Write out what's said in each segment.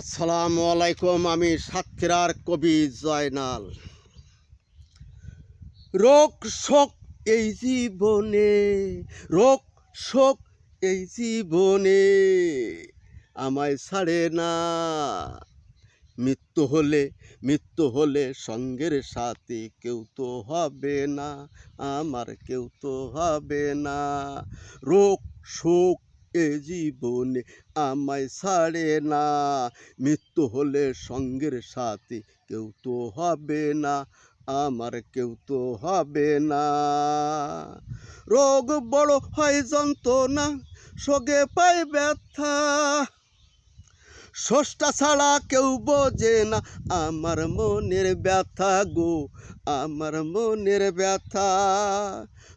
আসসালামু আলাইকুম, আমি সাতক্ষীরার কবি জয়নাল। রোগ শোক এই জীবনে, রোগ শোক এই জীবনে, আমায় ছাড়ে না। মৃত্যু হলে মৃত্যু হলে সঙ্গের সাথে কেউ তো হবে না, আমার কেউ তো হবে না। রোগ শোক এ জীবনে আমায় ছাড়ে না। মৃত্যু হলে সঙ্গের সাথে কেউ তো হবে না, আমার কেউ তো হবে না। রোগ বড় হয় যন্ত্রণা সগে পায় ব্যথা। ষষ্ঠা ছাড়া কেউ বোঝে না আমার মনের ব্যথা গো, আমার মনের ব্যথা।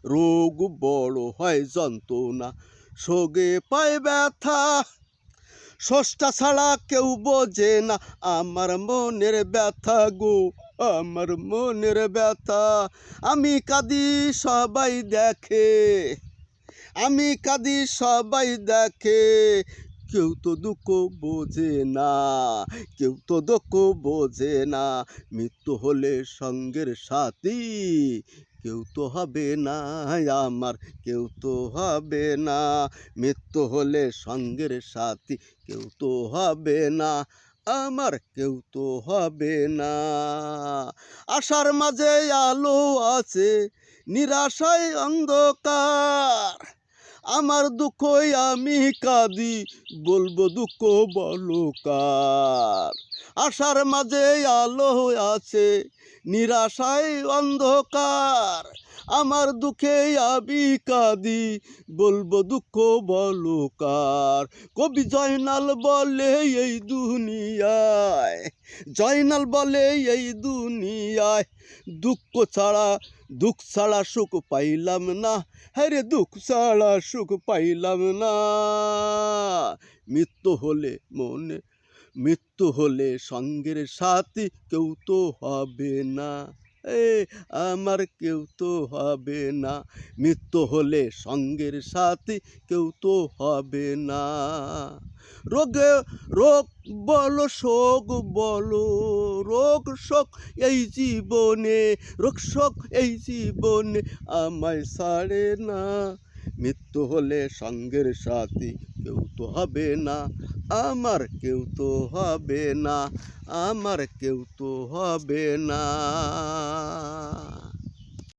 রোগ বড় হয় যন্ত্রণা সগে পায় ব্যথা। ষষ্ঠা ছাড়া কেউ বোঝে না আমার মনের ব্যথা গো, আমার মনের ব্যথা। আমি কাঁদি, সবাই দেখে। আমি কাঁদি, সবাই দেখে। কেউ তো দুঃখ বোঝে না, কেউ তো দুঃখ বোঝে না, মৃত্যু হলে সঙ্গের সাথী কেউ তো হবে না, আমার কেউ তো হবে না, মৃত্যু হলে সঙ্গের সাথী কেউ তো হবে না, আমার কেউ তো হবে না। আশার মাঝে আলো আছে, নিরাশায় অন্ধকার। আমার দুঃখ আমি কাঁদি বলব দুঃখ বলকার আশার মাঝে আলো আছে নিরাশায় অন্ধকার। আমার দুঃখে আমি কাঁদি। বলব দুঃখ বলকার কবি জয়নাল বলে এই দুনিয়ায়, জয়নাল বলে এই দুনিয়ায়, দুঃখ ছাড়া দুঃখ ছাড়া সুখ পাইলাম না। হ্যারে দুঃখ ছাড়া সুখ পাইলাম না। মৃত্যু হলে মনে, মৃত্যু হলে সঙ্গের সাথী কেউ তো হবে না। আমার কেউ তো হবে না। মৃত্যু হলে সঙ্গের সাথী কেউ তো হবে না। রোগে রোগ বলো, শোক বলো, রোগ শোক এই জীবনে, রোগ শোক এই জীবনে আমায় ছাড়ে না। মৃত্যু হলে সঙ্গের সাথী কেউ তো হবে না, আমার কেউ তো হবে না, আমার কেউ তো হবে না।